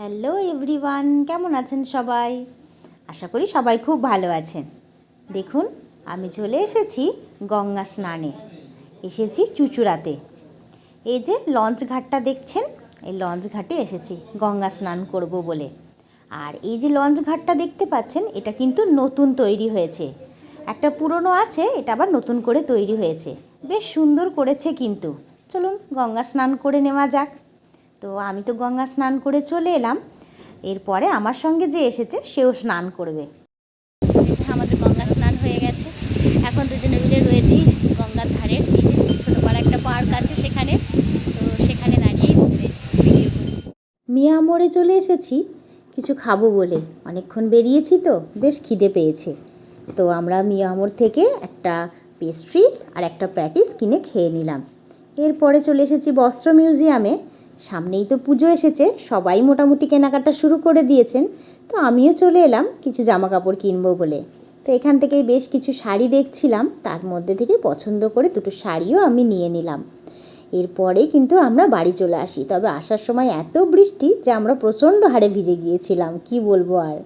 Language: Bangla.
হ্যালো এভরিওয়ান, কেমন আছেন সবাই? আশা করি সবাই খুব ভালো আছেন। দেখুন, আমি চলে এসেছি গঙ্গা স্নানে। এসেছি চুচুড়াতে। এই যে লঞ্চ ঘাটটা দেখছেন, এই লঞ্চ ঘাটে এসেছি গঙ্গা স্নান করব বলে। আর এই যে লঞ্চ ঘাটটা দেখতে পাচ্ছেন, এটা কিন্তু নতুন তৈরি হয়েছে। একটা পুরনো আছে, এটা আবার নতুন করে তৈরি হয়েছে। বেশ সুন্দর করেছে কিন্তু। চলুন গঙ্গা স্নান করে নেওয়া যাক। তো আমি তো গঙ্গা স্নান করে চলে এলাম। এরপরে আমার সঙ্গে যে এসেছে, সেও স্নান করবে। আমাদের গঙ্গা স্নান হয়ে গেছে। এখন দুজনে মিলে রয়েছি গঙ্গার ধারে এই যে ছোটো পাড়া একটা পার্ক আছে সেখানে। তো সেখানে করি মিয়া মোড়ে চলে এসেছি। কিছু খাব বলে। অনেকক্ষণ বেরিয়েছি তো, বেশ খিদে পেয়েছে। তো আমরা মিয়ামোড় থেকে একটা পেস্ট্রি আর একটা প্যাটিস কিনে খেয়ে নিলাম। এরপরে চলে এসেছি বস্ত্র মিউজিয়ামে সামনেই তো পুজো এসেছে, সবাই মোটামুটি কেনাকাটা শুরু করে দিয়েছেন। তো আমিও চলে এলাম কিছু জামা কাপড় কিনবো বলে। তো এখান থেকে বেশ কিছু শাড়ি দেখছিলাম, তার মধ্যে থেকে পছন্দ করে দুটো শাড়িও আমি নিয়ে নিলাম। এরপরেই কিন্তু আমরা বাড়ি চলে আসি, তবে আসার সময় এত বৃষ্টি যে আমরা প্রচণ্ড হারে ভিজে গিয়েছিলাম, কি বলব আর।